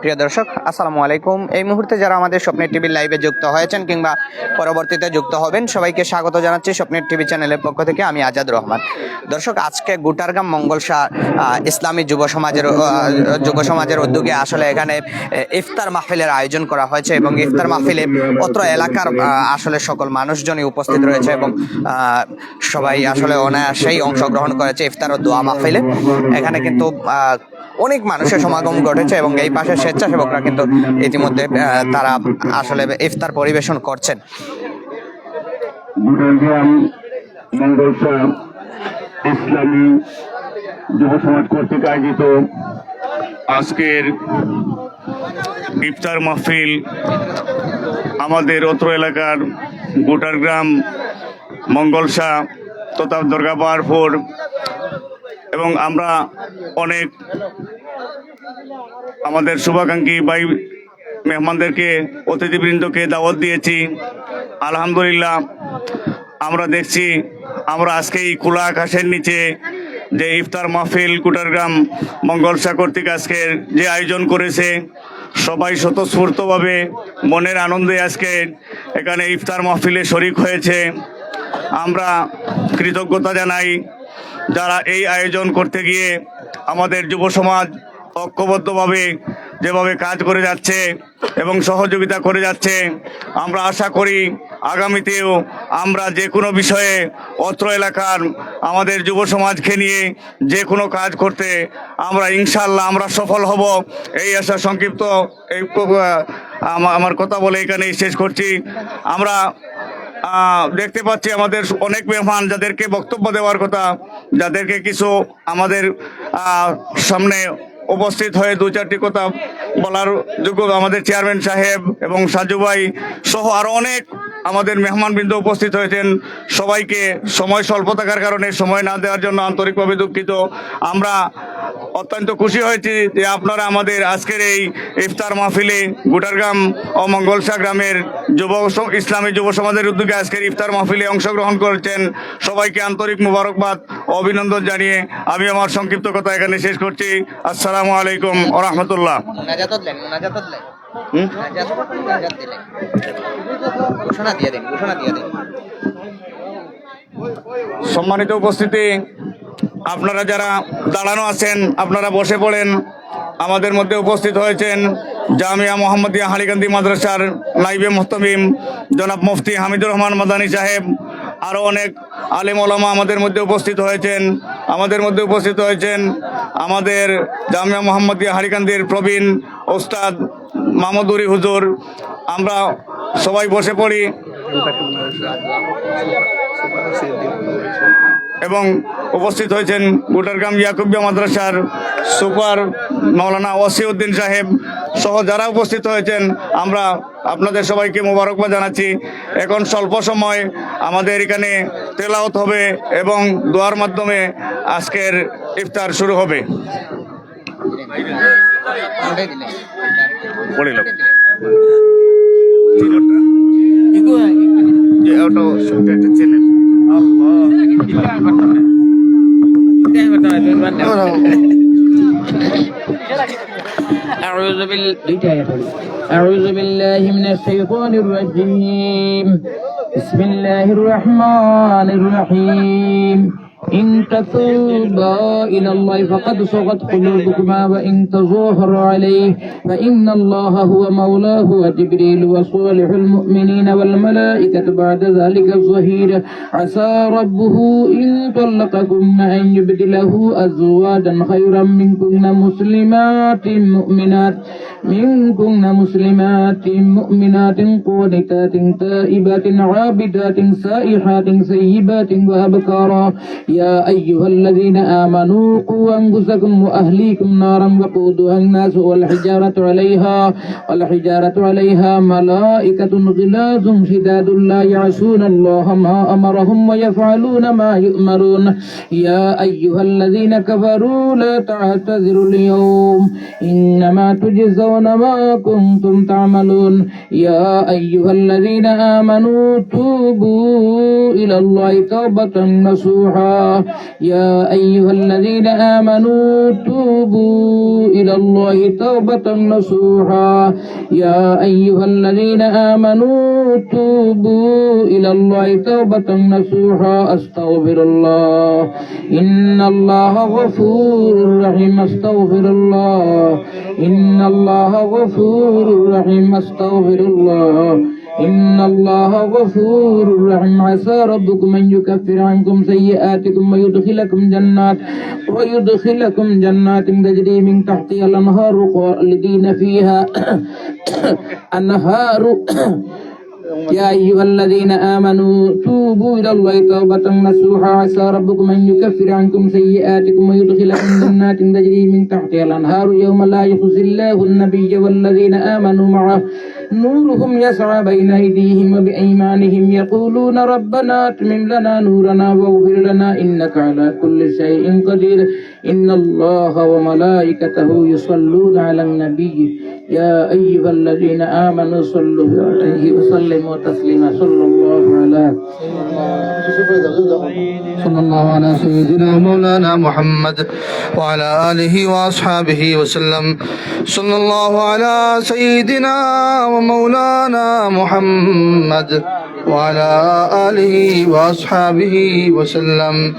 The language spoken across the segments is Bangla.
প্রিয় দর্শক আসসালামু আলাইকুম। এই মুহূর্তে যারা আমাদের স্বপ্নের টিভির লাইভে যুক্ত হয়েছেন কিংবা পরবর্তীতে যুক্ত হবেন সবাইকে স্বাগত জানাচ্ছি স্বপ্নের টিভি চ্যানেলের পক্ষ থেকে। আমি আজাদ রহমান। দর্শক আজকে গুটারগাম মঙ্গলসা আহ, ইসলামী যুব সমাজের যুব সমাজের উদ্যোগে আসলে এখানে ইফতার মাহফিলের আয়োজন করা হয়েছে এবং ইফতার মাহফিলে অত্র এলাকার আসলে সকল মানুষজনই উপস্থিত রয়েছে এবং সবাই আসলে অনায়াসেই অংশগ্রহণ করেছে ইফতার ও দোয়া মাহফিলে। এখানে কিন্তু অনেক মানুষের সমাগম ঘটেছে এবং এই পাশে স্বেচ্ছাসেবকরা কিন্তু ইতিমধ্যে তারা আসলে ইফতার পরিবেশন করছেন। ইসলামী যুব সমাজ কর্তৃক আয়োজিত আজকের ইফতার মাহফিল আমাদের অত্র এলাকার গোটারগ্রাম মঙ্গলসা তথা দুর্গাপাহাড়পুর এবং আমরা অনেক আমাদের শুভাকাঙ্ক্ষী ভাই মেহমানদেরকে, অতিথিবৃন্দকে দাওয়াত দিয়েছি। আলহামদুলিল্লাহ, আমরা দেখছি, আমরা আজকে এই খোলা আকাশের নিচে যে ইফতার মাহফিল কুটারগ্রাম মঙ্গলসা কর্তৃক আজকের যে আয়োজন করেছে, সবাই স্বতঃস্ফূর্তভাবে মনের আনন্দে আজকে এখানে ইফতার মাহফিলে শরিক হয়েছে। আমরা কৃতজ্ঞতা জানাই যারা এই আয়োজন করতে গিয়ে আমাদের যুব সমাজ ঐক্যবদ্ধভাবে যেভাবে কাজ করে যাচ্ছে এবং সহযোগিতা করে যাচ্ছে, আমরা আশা করি আগামীতেও আমরা যে কোনো বিষয়ে অত্র এলাকার আমাদের যুব সমাজকে নিয়ে যে কোনো কাজ করতে আমরা ইনশাল্লাহ আমরা সফল হব। এই আশা সংক্ষিপ্ত এই আমার কথা বলে এখানেই শেষ করছি। আমরা দেখতে পাচ্ছি আমাদের অনেক মেহমান যাদেরকে বক্তব্য দেওয়ার কথা, যাদেরকে কিছু আমাদের সামনে উপস্থিত হয়ে দু চারটি কথা বলার যোগ্য আমাদের চেয়ারম্যান সাহেব এবং সাজু ভাই সহ আরও অনেক আমাদের মেহমানবৃন্দ উপস্থিত হয়েছেন। সবাইকে সময় স্বল্প থাকার কারণে সময় না দেওয়ার জন্য আন্তরিকভাবে দুঃখিত। আমরা অত্যন্ত খুশি হয়েছি যে আপনারা আমাদের আজকের এই ইফতার মাহফিলে গুটারগ্রাম ও মঙ্গলসা গ্রামের যুব ইসলামী যুব সমাজের উদ্যোগে আজকের ইফতার মাহফিলে অংশগ্রহণ করেছেন। সবাইকে আন্তরিক মুবারকবাদ অভিনন্দন জানিয়ে আমি আমার সংক্ষিপ্ত কথা এখানে শেষ করছি। আসসালামু আলাইকুম ও রহমতুল্লাহ। সম্মানিত উপস্থিতি আপনারা যারা দাঁড়ানো আছেন আপনারা বসে পড়েন আমাদের মধ্যে উপস্থিত হয়েছেন জামিয়া মোহাম্মদিয়া হালিকান্দি মাদ্রাসার নাইবে মোহতমিম জনাব মুফতি হামিদুর রহমান মাদানী সাহেব আরও অনেক আলেম ওলামা আমাদের মধ্যে উপস্থিত হয়েছেন, আমাদের মধ্যে উপস্থিত হয়েছেন। আমাদের জামিয়া মোহাম্মদিয়া হারিকান্দির প্রবীণ ওস্তাদ মামুদুরি হুজুর। আমরা সবাই বসে পড়ি। এবং উপস্থিত হয়েছেন গুটারগাম ইয়াকুবিয়া মাদ্রাসার সুপার মৌলানা ওয়াসিউদ্দিন সাহেব। সহ যারা উপস্থিত হয়েছেন আমরা আপনাদের সবাইকে মোবারকবাদ জানাচ্ছি। এখন স্বল্প সময় আমাদের এখানে তেলাওত হবে এবং দোয়ার মাধ্যমে আজকের ইফতার শুরু হবে। أعوذ بالله أعوذ بالله من الشيطان الرجيم. بسم الله الرحمن الرحيم. إن تتوبا إلى الله فقد صغت قلوبكما وإن تظاهر عليه فإن الله هو مولاه وجبريل وصالح المؤمنين والملائكة بعد ذلك الظهير. عسى ربه إن طلقكن أن يبدله أزواجا خيرا منكن مسلمات مؤمنات. منكن مسلمات مؤمنات قانتات تائبات عابدات سائحات سيبات وأبكارا. يا أيها الذين آمنوا قوا أنفسكم وأهليكم نارا وقودها الناس والحجارة عليها والحجارة عليها ملائكة غلاظ شداد لا يعصون الله ما أمرهم ويفعلون ما يؤمرون. يا أيها الذين كفروا لا تعتذروا اليوم إنما تجزون ما كنتم تعملون. يا أيها الذين آمنوا توبوا إلى الله توبة نصوحا. يا أيها الذين آمنوا توبوا إلى الله توبة نصوحا. يا أيها الذين آمنوا توبوا إلى الله توبة نصوحا. أستغفر الله. إن الله غفور رحيم. أستغفر الله. إن الله غفور رحيم. أستغفر الله. إن الله غفور رحيم. عسى ربكم أن يكفر عنكم سيئاتكم ويدخلكم جنات ويدخلكم جنات تجري من تحتها الأنهار خالدين فيها. أنهار يا أيها الذين آمنوا توبوا إلى الله توبة نصوحا. عسى ربكم أن يكفر عنكم سيئاتكم ويدخلكم جنات تجري من تحتها الأنهار يوم لا يخزي الله النبي والذين آمنوا معه. نورهم يسعى بين أيديهم وبأيمانهم يقولون ربنا أتمم لنا نورنا واغفر لنا إنك على كل شيء قدير. إن الله وملائكته يصلون على النبي. يا أيها الذين آمنوا صلوا عليه وسلموا تسليما. صلى الله صلى الله على سيدنا ومولانا محمد وعلى آله وأصحابه وسلم صلى الله على سيدنا ومولانا محمد وعلى آله وأصحابه وسلم.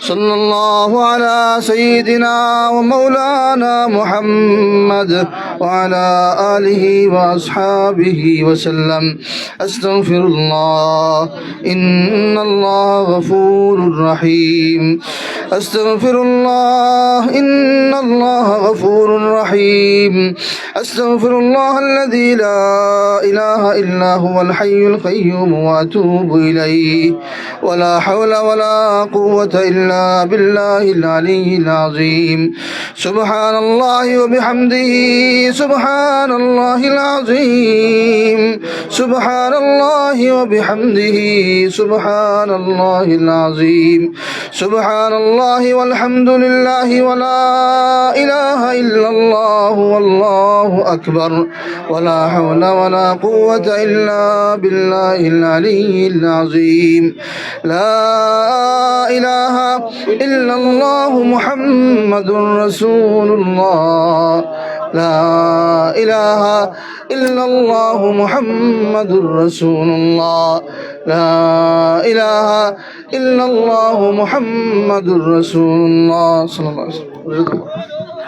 صلى الله على سيدنا ومولانا محمد وعلى آله وأصحابه وسلم. أستغفر الله. إن الله غفور رحيم. أستغفر الله. إن الله غفور رحيم. أستغفر الله الذي لا إله إلا هو الحي القيوم وأتوب إليه. ولا حول ولا قوة إلا بالله العلي العظيم. سبحان الله وبحمده. سبحان الله العظيم. سبحان الله وبحمده. سبحان الله العظيم. سبحان الله والحمد لله ولا إله إلا الله. والله أكبر. ولا حول ولا قوة إلا بالله العلي العظيم. لا إله إلا الله محمد رسول الله. لا إله إلا الله محمد رسول الله. لا إله إلا الله محمد رسول الله. صلى الله عليه وسلم.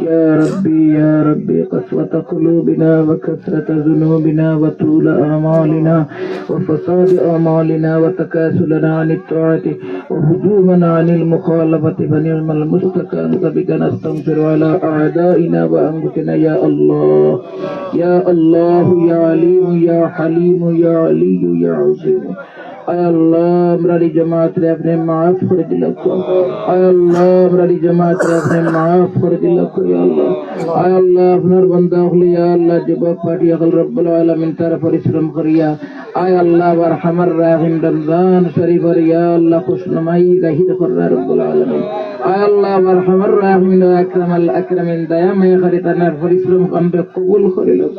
يا ربي يا ربي قسوة قلوبنا وكثرة ذنوبنا وطول أعمالنا وفساد أعمالنا وتكاسلنا عن الطاعة وهجومنا عن المخالفة فنعم المستكان بك نستنصر على أعدائنا وأنفسنا. يا الله يا الله يا عليم يا حليم يا علي يا عظيم. আয় আল্লাহ, আমরা জামাতরে আপনি মাফ করে দিল আয় আল্লাহ, আমরা জামাতরে আপনি মাফ করে দিল আল্লাহ। আয় আল্লাহ, আপনার বান্দা হলে আল্লাহ যুবক পার্টি আকল রব্বুল আলামিন তার পরিশ্রম করিয়া। আয় আল্লাহ বার হামার রাহিম রমজান শরীফর ইয়া আল্লাহ খুশনুমাই জাহিদ কররা রব্বুল আলামিন। আয় আল্লাহ বার হামার রাহিম আকরাম আল আকরামিন, দয়াময় করে তার পরিশ্রম আমরা কবুল করে লোক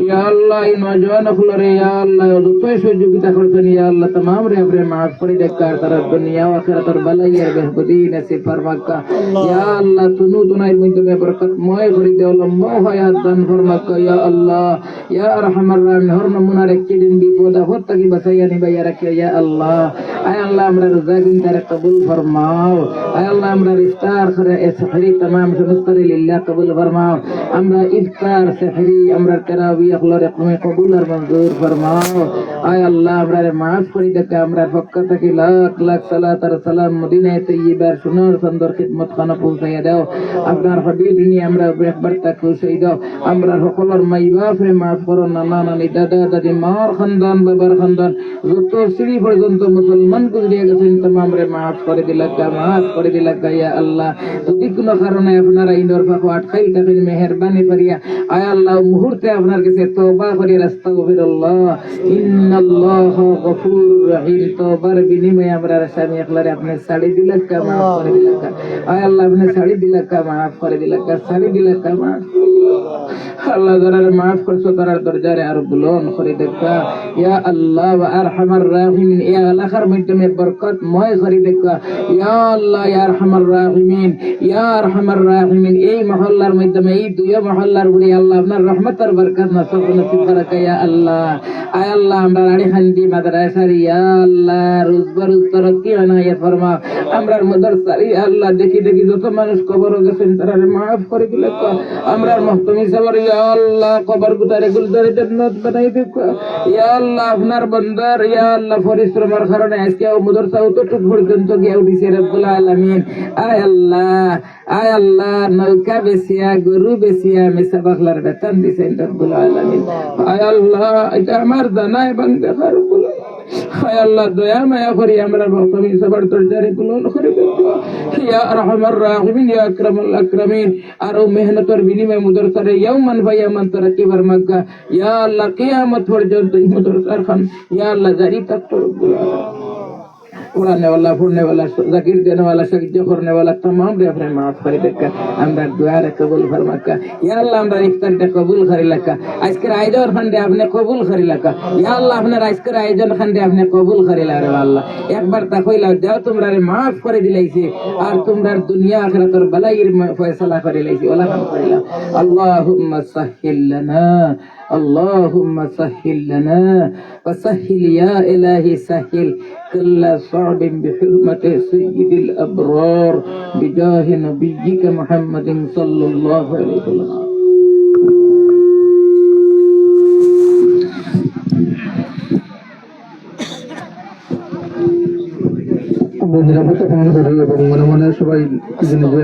ইয়া আল্লাহ এই নজওয়ান হলরে ইয়া আল্লাহ যতই সহযোগিতা করছেন ইয়া আল্লাহ तमाम रे अपने माफ করে দেখার তার দুনিয়া ও আখিরাতের বালাই আর বেহবুদি নসিব ফরমাকা ইয়া আল্লাহ তুনু দুনাইর মধ্যে মে বরকত ময় করে দেও লম্বা হায়াত দান ফরমাকা ইয়া আল্লাহ ইয়া আরহামার রাহিম হর নমুনার একটি দিন বিপদ আপদ থেকে বাঁচাইয়া নিবাইয়া রাখিও ইয়া আল্লাহ আয় আল্লাহ আমরা রোজা দিন তার কবুল ফরমাও আয় আল্লাহ আমরা ইফতার করে সেহরি तमाम সমস্ত লিল্লাহ কবুল ফরমাও আমরা ইফতার সেহরি আমরা তারাবি আখলার তুমি কবুল আমরা মাফ আপনার মাই বাপরে মাফ করো, নানা নানি, দাদা, দাদি, মার খানদান, বাবার খানদান। যত সিঁড়ি পর্যন্ত মুসলমান গুজরিয়া গেছেন তোমাম রে মাফ করে দিলাকা মাফ করে আল্লাহ। যদি কোনো কারণে আপনারা ইন্দোর পাখো আটকাই থাকেন মেহরবানি করিয়া, আয় আল্লাহ, মুহূর্তে আপনার কাছে তওবা করি রাস্তা গফিরুল্লাহ ইন্নাল্লাহ গফুর রহিম। বিনিময়ে আমরা একলারে আপনি দিলাকা মাফ করে দিলাকা আয় আল্লাহ, আপনি ছাড়ি দিলাকা মাফ করে দিলাকা ছাড়ি দিলাকা মাফ আল্লাহ মাফ দরজারে আর বুলন করে দেখা ইয়া আল্লাহ, ওয়া আরহামার রাহিমিন। ইয়া আলাখার মাধ্যমে বরকত ময় করে দেখা ইয়া আল্লাহ, ইয়া আরহামার রাহিমিন। ইয়া আরহামার রাহিমিন। এই মহল্লার মাধ্যমে এই দুই মহল্লার উপরে আল্লাহ আপনার রহমতের বরকত নসব নসিব করকা ইয়া আল্লাহ। আয় আল্লাহ, আমরা রাড়ি খান্দি মাদ্রাসার, ইয়া আল্লাহ রোজ বরোজ তরক্কি আনাইয়া ফরমা আমরার মাদ্রাসার ইয়া আল্লাহ, দেখি দেখি, যত মানুষ কবর গেছেন, তারা মাফ করে দিলে আমরা মহতমি সবার ইয়া আল্লাহ, কবর গুতারে গুলদারে জান্নাত বানাই দেখো ইয়া আল্লাহ, আপনার বান্দার, ইয়া আল্লাহ, পরিশ্রমের কারণে আজকে মাদ্রাসা অতটুক পর্যন্ত গিয়ে উঠিছে রব্বুল আলামিন। আয় আল্লাহ আয় আল্লাহ, নৌকা বেসিয়া গরু বেসিয়া মেসা বাখলার বেতন দিছেন রব্বুল আলামিন। এটা রব্বুল হায় আল্লাহ করি আমরা বুলন করে ইয়া আল্লাহ, কিয়ামত পর্যন্ত মুদরসার খান। ইয়া আল্লাহ, জারি থাকতো রব্বুল আলামিন उड़ाने वाला फुड़ने वाला जाकिर देने वाला सज्जो करने वाला तमाम रे अपने माफ করে দেখা আমরা দোয়া রে কবুল ফরমাকা ইয়া আল্লাহ আমরা ইফতারটা কবুল করি লাকা আজকের আয়োজন খান্ডে আপনি কবুল করি লাকা ইয়া আল্লাহ আপনার আজকের আয়োজন খান্ডে আপনি কবুল করি লা রে আল্লাহ একবার তা কইলা যাও তোমরা রে মাফ করে দিলাইছে আর তোমরা দুনিয়া আখিরাতের বালাইর ফয়সালা করে লাইছে ওলা কাম করিলা আল্লাহুম্মা সাহিল লানা اللهم سهل لنا وسهل يا إلهي سهل كل صعب بحرمة سيد الأبرار بجاه نبيك محمد صلى الله عليه وسلم আমরা নিরাপত্তা পালন করি এবং মনে মনে সবাই নিজে নিজে